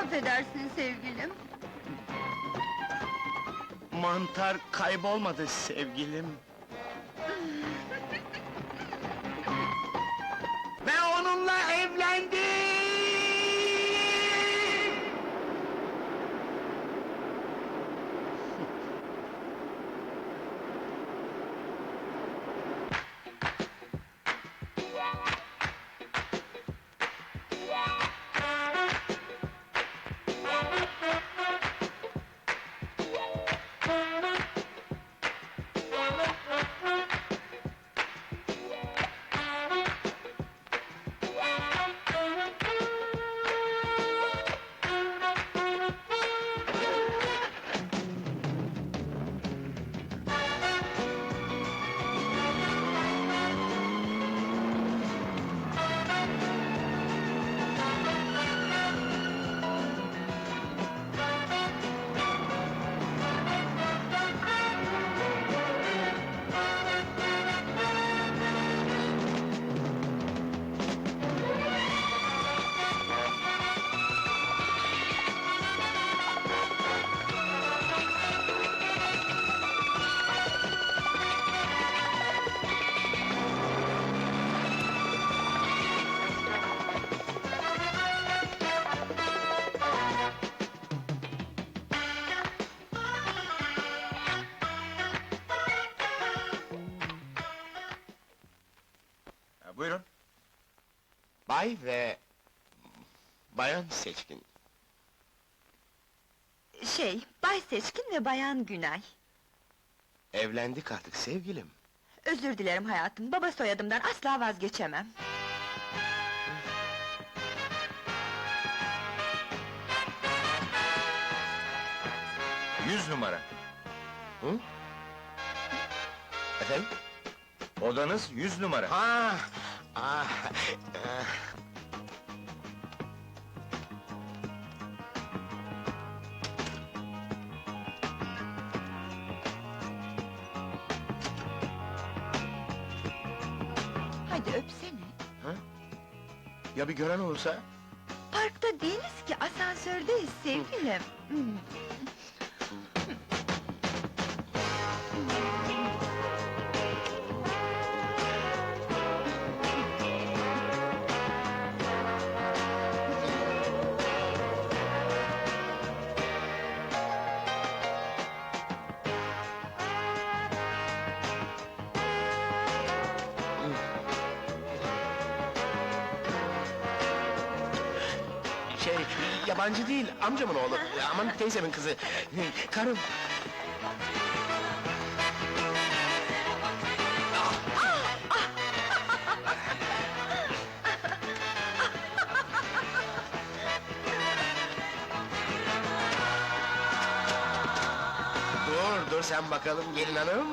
Affedersin sevgilim. Mantar kaybolmadı sevgilim. Buyurun. Bay ve... Bayan Seçkin. Şey, Bay Seçkin ve Bayan Günay. Evlendik artık sevgilim. Özür dilerim hayatım, baba soyadımdan asla vazgeçemem. Yüz numara. Hı? Efendim? Odanız yüz numara. Ha, ah, eh. Hadi öpsene. Ya bir gören olursa? Parkta değiliz ki, asansördeyiz sevgilim. Şey, yabancı değil, amcamın oğlu. Aman teyzemin kızı. Karım. Dur, dur sen bakalım gelin hanım.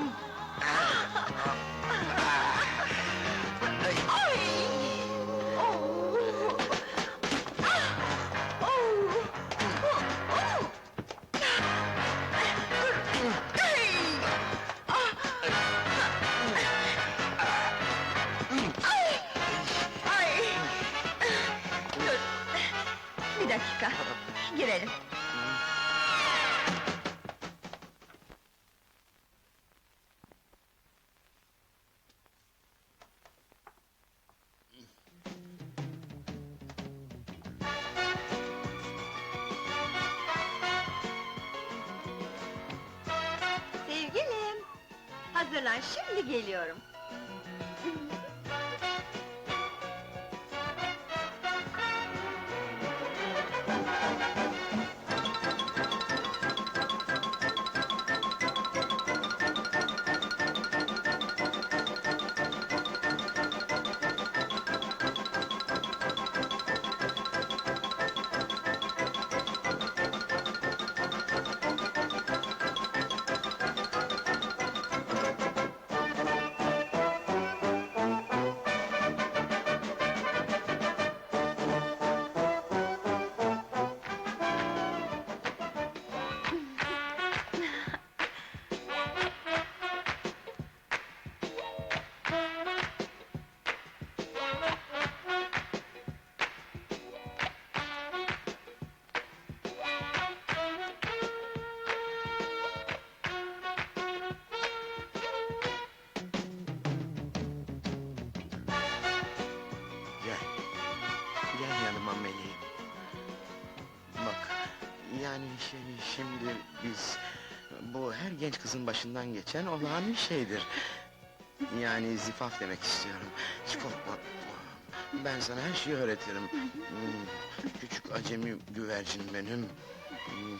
Girelim. Sevgilim, hazırlan şimdi geliyorum. Yanıma meleğim. Bak, yani şey, şimdi biz... Bu her genç kızın başından geçen olağan bir şeydir. Yani zifaf demek istiyorum. Hiç korkma. Ben sana her şeyi öğretirim. Hmm, Küçük acemi güvercin benim. Hmm,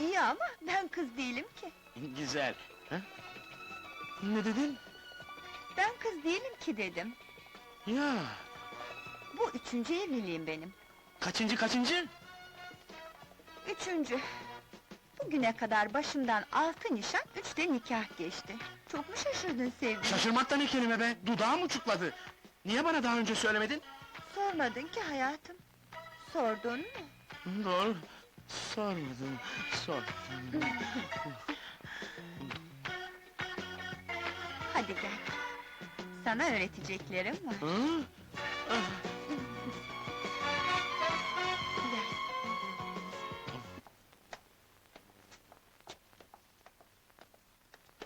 İyi ama ben kız değilim ki. Güzel. Ha? Ne dedin? Ben kız değilim ki dedim. Ya, Bu üçüncü evliliğim benim. kaçıncı kaçıncı? Üçüncü. Bugüne kadar başımdan altı nişan, üç de nikah geçti. Çok mu şaşırdın sevgilim? Şaşırmaktan ne kelime be? Dudağım uçukladı. Niye bana daha önce söylemedin? Sormadın ki hayatım. Sordun mu? Doğru. Sormadım. Sor. Hadi gel. Sana öğreteceklerim var. Hı?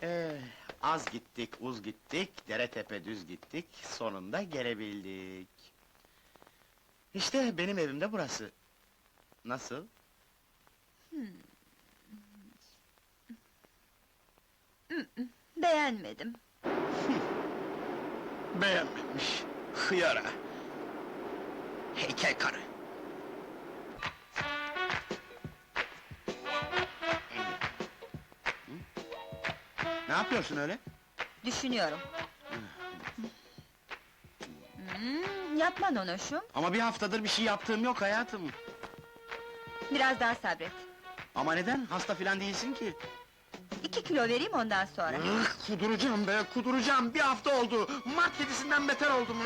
Ee, az gittik, uz gittik, dere tepe düz gittik, sonunda gelebildik. İşte benim evim de burası. Nasıl? Beğenmedim. Beğenmemiş. Hıyara. Heykel karı. Ne yapıyorsun öyle? Düşünüyorum. Hmm, yapma Nonoş'um. Ama bir haftadır bir şey yaptığım yok hayatım. Biraz daha sabret. Ama neden? Hasta filan değilsin ki. İki kilo vereyim ondan sonra. Kuduracağım be, kuduracağım. Bir hafta oldu. Mart kedisinden beter oldum.